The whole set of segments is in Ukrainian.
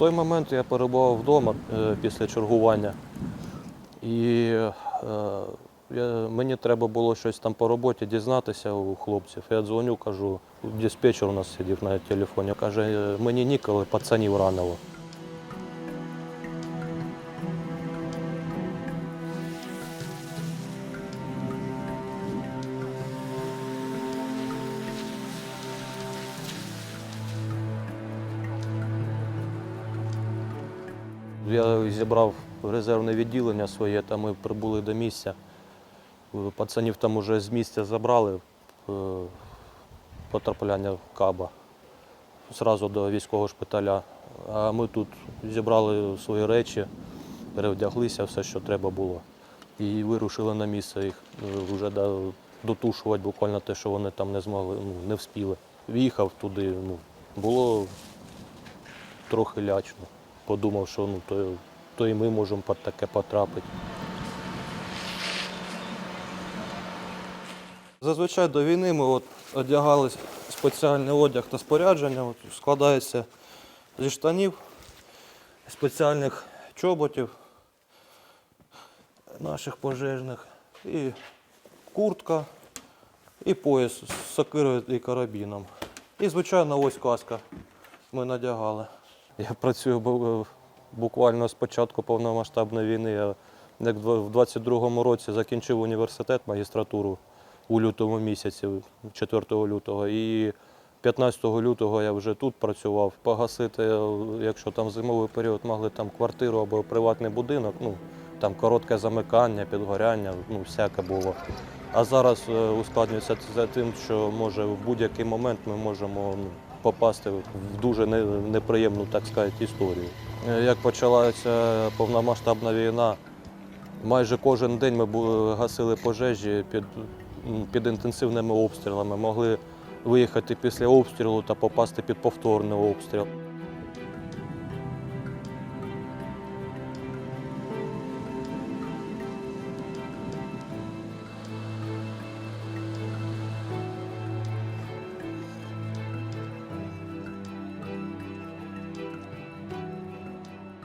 той момент я перебував вдома е, після чергування. І е, я, мені треба було щось там по роботі дізнатися у хлопців. Я дзвоню, кажу, диспетчер у нас сидів на телефоні. Каже, «Е, мені ніколи пацанів ранило. Я зібрав резервне відділення своє, та ми прибули до місця. Пацанів там уже з місця забрали е, потрапляння в каба зразу до військового шпиталя. А ми тут зібрали свої речі, перевдяглися, все, що треба було. І вирушили на місце їх е, вже дотушувати буквально те, що вони там не змогли, ну, не вспіли. В'їхав туди, ну, було трохи лячно. Подумав, що ну, то, то і ми можемо під таке потрапити. Зазвичай до війни ми от одягали спеціальний одяг та спорядження. От складається зі штанів, спеціальних чоботів наших пожежних, і куртка, і пояс з сокирою і карабіном. І, звичайно, ось каска ми надягали. Я працюю буквально з початку повномасштабної війни. Я як в 22-му році закінчив університет, магістратуру у лютому місяці, 4 лютого. І 15 лютого я вже тут працював. Погасити, е, якщо там зимовий період могли там квартиру або приватний будинок, ну там коротке замикання, підгоряння, ну всяке було. А зараз е, ускладнюється це тим, що може в будь-який момент ми можемо ну, попасти в дуже неприємну, так сказати, історію. Е, Як почалася повномасштабна війна, майже кожен день ми гасили пожежі під, під інтенсивними обстрілами. Могли виїхати після обстрілу та попасти під повторний обстріл.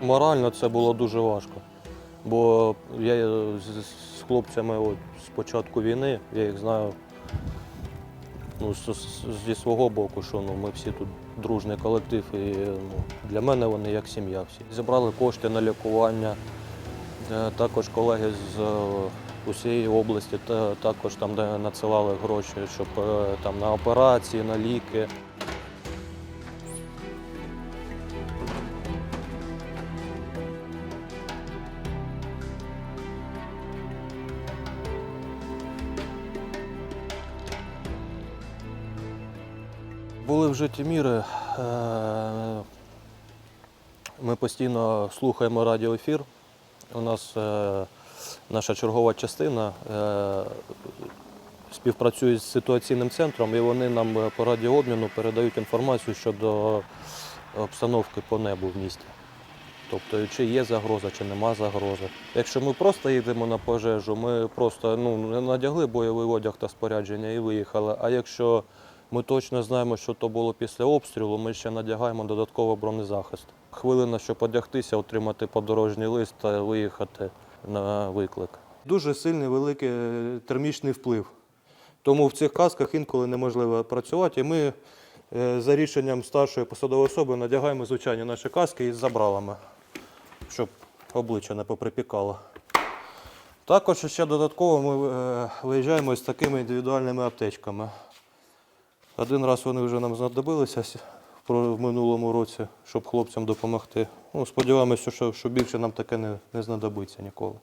Морально це було дуже важко. Бо я з, хлопцями от, з початку війни, я їх знаю ну, зі свого боку, що ну, ми всі тут дружний колектив, і ну, для мене вони як сім'я всі. Зібрали кошти на лікування. Е, Також колеги з е, усієї області та, також там де надсилали гроші, щоб е, там, на операції, на ліки. Були вжиті міри. Е, Ми постійно слухаємо радіоефір. У нас е, наша чергова частина е, співпрацює з ситуаційним центром, і вони нам по радіообміну передають інформацію щодо обстановки по небу в місті. Тобто, чи є загроза, чи нема загрози. Якщо ми просто їдемо на пожежу, ми просто ну, надягли бойовий одяг та спорядження і виїхали. А якщо ми точно знаємо, що то було після обстрілу, ми ще надягаємо додатковий бронезахист. Хвилина, щоб одягтися, отримати подорожній лист та виїхати на виклик. Дуже сильний великий е, термічний вплив. Тому в цих касках інколи неможливо працювати. І ми е, за рішенням старшої посадової особи надягаємо звичайні наші каски із забралами, щоб обличчя не поприпікало. Також ще додатково ми е, виїжджаємо з такими індивідуальними аптечками. Один раз вони вже нам знадобилися в минулому році, щоб хлопцям допомогти. Ну, сподіваємося, що, що більше нам таке не, не знадобиться ніколи.